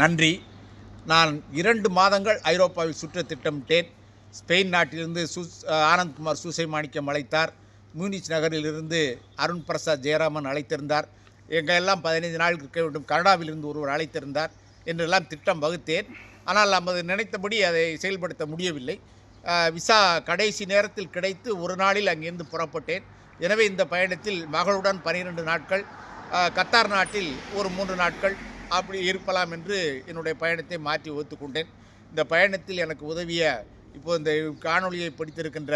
நன்றி. நான் இரண்டு மாதங்கள் ஐரோப்பாவில் சுற்ற திட்டமிட்டேன் ஸ்பெயின் நாட்டிலிருந்து சு ஆனந்த்குமார் சூசை மாணிக்கம் அழைத்தார். மியூனிச் நகரிலிருந்து அருண் பிரசாத் ஜெயராமன் அழைத்திருந்தார். எங்கள் எல்லாம் பதினைந்து நாளுக்கு இருக்க வேண்டும் கனடாவிலிருந்து ஒருவர் அழைத்திருந்தார் என்றெல்லாம் திட்டம் வகுத்தேன். ஆனால் நமது நினைத்தபடி அதை செயல்படுத்த முடியவில்லை. விசா கடைசி நேரத்தில் கிடைத்து ஒரு நாளில் அங்கிருந்து புறப்பட்டேன். எனவே இந்த பயணத்தில் மகளுடன் பன்னிரெண்டு நாட்கள் கத்தார் நாட்டில் ஒரு மூன்று நாட்கள் அப்படி இருக்கலாம் என்று என்னுடைய பயணத்தை மாற்றி ஒத்துக்கொண்டேன். இந்த பயணத்தில் எனக்கு உதவிய இப்போ இந்த காணொலியை படித்திருக்கின்ற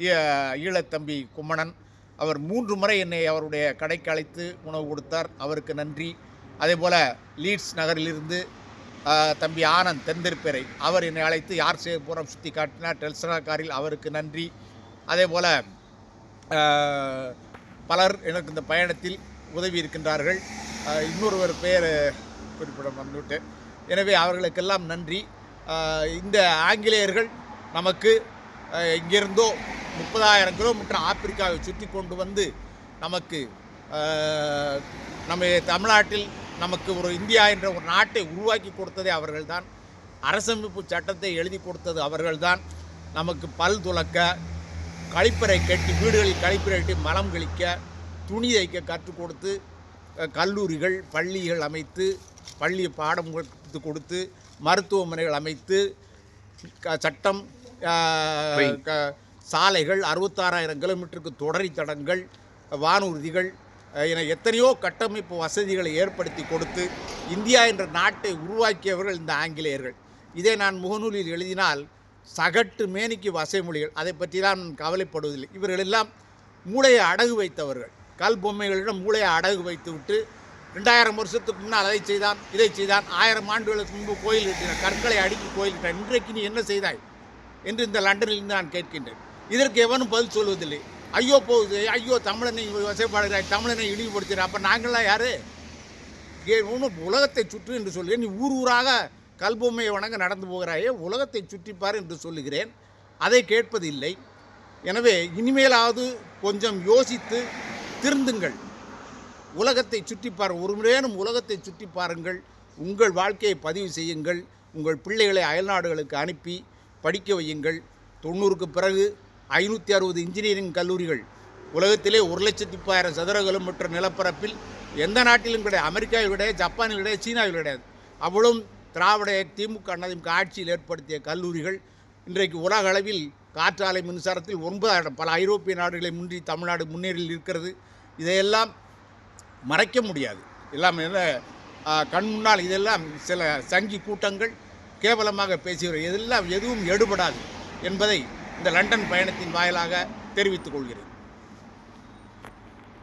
ஈ- ஈழத்தம்பி கும்மணன் அவர் மூன்று முறை என்னை அவருடைய கடைக்கு அழைத்து உணவு கொடுத்தார். அவருக்கு நன்றி. அதே போல் லீட்ஸ் நகரிலிருந்து தம்பி ஆனந்த் தென்திருப்பேரை அவர் என்னை அழைத்து யார் சேபுரம் சுற்றி காட்டினார். டெல்சனா காரில் அவருக்கு நன்றி. அதே போல் பலர் எனக்கு இந்த பயணத்தில் உதவி இருக்கின்றார்கள். இன்னொருவர் பேர் குறிப்பிட வந்துவிட்டு எனவே அவர்களுக்கெல்லாம் நன்றி. இந்த ஆங்கிலேயர்கள் நமக்கு இங்கிருந்தோ முப்பதாயிரம் கிலோமீட்டர் ஆப்பிரிக்காவை சுற்றி கொண்டு வந்து நமக்கு நம்ம தமிழ்நாட்டில் நமக்கு ஒரு இந்தியா என்ற ஒரு நாட்டை உருவாக்கி கொடுத்ததே அவர்கள்தான். அரசமைப்பு சட்டத்தை எழுதி கொடுத்தது அவர்கள்தான். நமக்கு பல் துலக்க கழிப்பறை கட்டி வீடுகளில் கழிப்பறை கட்டி மலம் கழிக்க துணி தைக்க கற்றுக் கொடுத்து கல்லூரிகள் பள்ளிகள் அமைத்து பள்ளி பாடம் கொடுத்து கொடுத்து மருத்துவமனைகள் அமைத்து சட்டம் சாலைகள் அறுபத்தாறாயிரம் கிலோமீட்டருக்கு தொடரி தடங்கள் வானூர்திகள் என எத்தனையோ கட்டமைப்பு வசதிகளை ஏற்படுத்தி கொடுத்து இந்தியா என்ற நாட்டை உருவாக்கியவர்கள் இந்த ஆங்கிலேயர்கள். இதை நான் முகநூலில் எழுதினால் சகட்டு மேனிக்கு வசைமொழிகள் அதை பற்றி நான் கவலைப்படுவதில்லை. இவர்களெல்லாம் மூளையை அடகு வைத்தவர்கள். கல் பொம்மைகளிடம் மூளையை அடகு வைத்து விட்டு ரெண்டாயிரம் வருஷத்துக்கு முன்னால் அதை செய்தான் இதை செய்தான். ஆயிரம் ஆண்டுகளுக்கு முன்பு கோயில் கட்டினான் கற்களை அடுக்கி கோயில் இன்றைக்கு நீ என்ன செய்தாய் என்று இந்த லண்டனில் இருந்து நான் கேட்கின்றேன். இதற்கு எவனும் பதில் சொல்வதில்லை. ஐயோ போகுது ஐயோ தமிழனை வசைப்பாடுகிறாய் தமிழனை இழிவுபடுத்துகிற அப்போ நாங்களாம் யாரு? ஏ- உனக்கு உலகத்தை சுற்று என்று சொல்கிறேன் நீ ஊர் ஊராக கல்பொம்மையை வணங்க நடந்து போகிறாயே உலகத்தை சுற்றிப்பார் என்று சொல்லுகிறேன். அதை கேட்பதில்லை. எனவே இனிமேலாவது கொஞ்சம் யோசித்து திருந்துங்கள். உலகத்தை சுற்றி பாரு ஒரு முறையேனும் உலகத்தை சுற்றி பாருங்கள். உங்கள் வாழ்க்கையை பதிவு செய்யுங்கள். உங்கள் பிள்ளைகளை அயல்நாடுகளுக்கு அனுப்பி படிக்க வையுங்கள். தொண்ணூறுக்கு பிறகு ஐநூற்றி அறுபது இன்ஜினியரிங் கல்லூரிகள். உலகத்திலே ஒரு லட்சத்தி பாயிரம் சதுர கிலோமீட்டர் நிலப்பரப்பில் எந்த நாட்டிலும் கிடையாது. அமெரிக்காவில் கிடையாது ஜப்பானில் கிடையாது சீனாவில் கிடையாது. அவ்வளவும் திராவிட திமுக அதிமுக ஆட்சியில் ஏற்படுத்திய கல்லூரிகள். இன்றைக்கு உலக அளவில் காற்றாலை மின்சாரத்தில் ஒன்பதாயிரம் பல ஐரோப்பிய நாடுகளை முன்றி தமிழ்நாடு முன்னேறியில் இருக்கிறது. இதையெல்லாம் மறைக்க முடியாது. எல்லாம் கண் முன்னால் இதெல்லாம் சில சங்கி கூட்டங்கள் கேவலமாக பேசுகிற இதெல்லாம் எதுவும் எடுபடாது என்பதை இந்த லண்டன் பயணத்தின் வாயிலாக தெரிவித்துக் கொள்கிறேன்.